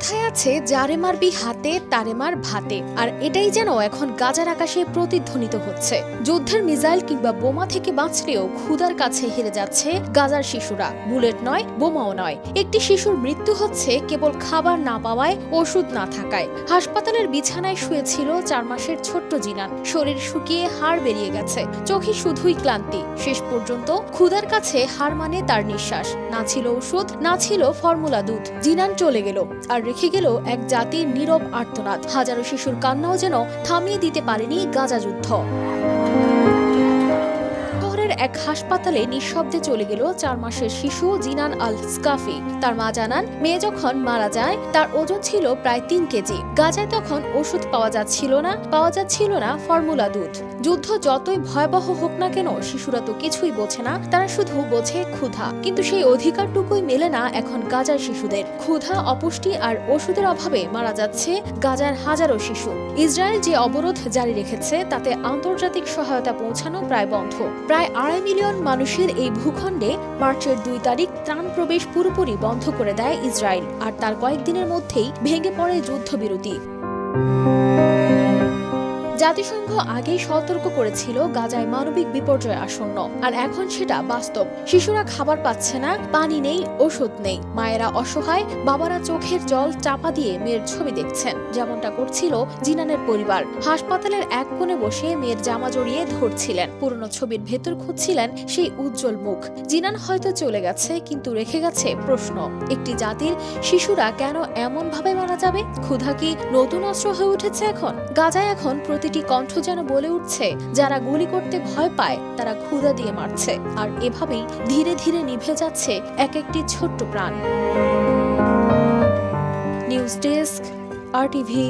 কোথায় আছে যারে মারবি হাতে, তারে মার ভাতে। আর এটাই যেন এখন গাজার আকাশে প্রতিধ্বনিত হচ্ছে। যুদ্ধের মিসাইল কিংবা বোমা থেকে বাঁচলেও ক্ষুদার কাছে হেরে যাচ্ছে গাজার শিশুরা। বুলেট নয়, বোমাও নয়। একটি শিশুর মৃত্যু হচ্ছে কেবল খাবার না পাওয়ায়, ওষুধ না থাকায়। হাসপাতালের বিছানায় শুয়েছিল চার মাসের ছোট্ট জিনান। শরীর শুকিয়ে হাড় বেরিয়ে গেছে। চোখে শুধুই ক্লান্তি। শেষ পর্যন্ত ক্ষুদার কাছে হার মানে তার নিঃশ্বাস। না ছিল ওষুধ, না ছিল ফর্মুলা দুধ। জিনান চলে গেল। আর রেখে গেল এক জাতির নীরব আর্তনাদ। হাজারো শিশুর কান্নাও যেন থামিয়ে দিতে পারেনি গাজা যুদ্ধ। এক হাসপাতালে নিঃশব্দে চলে গেল চার মাসের শিশু জিনান আল স্কাফি তার মা জানান, মেয়ে যখন মারা যায়, তার ওজন ছিল প্রায় তিন কেজি। গাজায় তখন ওষুধ পাওয়া যাচ্ছিল না, পাওয়া যাচ্ছিল না ফর্মুলা দুধ। যুদ্ধ যতই ভয়াবহ হোক না কেন, শিশুরা তো কিছুই বোঝে না, তারা শুধু বোঝে ক্ষুধা। কিন্তু সেই অধিকারটুকুই মেলে না এখন গাজার শিশুদের। ক্ষুধা, অপুষ্টি আর ওষুধের অভাবে মারা যাচ্ছে গাজার হাজারো শিশু। ইসরায়েল যে অবরোধ জারি রেখেছে, তাতে আন্তর্জাতিক সহায়তা পৌঁছানো প্রায় বন্ধ। প্রায় আড়াই মিলিয়ন মানুষের এই ভূখণ্ডে মার্চের দুই তারিখ ত্রাণ প্রবেশ পুরোপুরি বন্ধ করে দেয় ইসরায়েল, আর তার কয়েকদিনের মধ্যেই ভেঙে পড়ে যুদ্ধবিরতি। জাতিসংঘ আগেই সতর্ক করেছিল গাজায় মানবিক বিপর্যয় আসন্ন। আর এখন সেটা বাস্তব। শিশুরা খাবার পাচ্ছে না, পানি নেই, ওষুধ নেই। মায়েরা অসহায়, বাবারা চোখের জল চাপা দিয়ে মেয়ের ছবি দেখছেন। যেমনটা করছিল জিনানের পরিবার। হাসপাতালের এক কোণে বসে মেয়ের জামা জড়িয়ে ধরছিলেন। পুরনো ছবির ভেতর খুঁজছিলেন সেই উজ্জ্বল মুখ। জিনান হয়তো চলে গেছে, কিন্তু রেখে গেছে প্রশ্ন। একটি জাতির শিশুরা কেন এমন ভাবে মারা যাবে? ক্ষুধা কি নতুন অস্ত্র হয়ে উঠেছে এখন? গাজায় এখন প্রতিটি কণ্ঠ যেন বলে উঠছে, যারা গুলি করতে ভয় পায়, তারা ক্ষুদা দিয়ে মারছে। আর এভাবেই ধীরে ধীরে নিভে যাচ্ছে এক একটি ছোট্ট প্রাণ। News desk, R TV.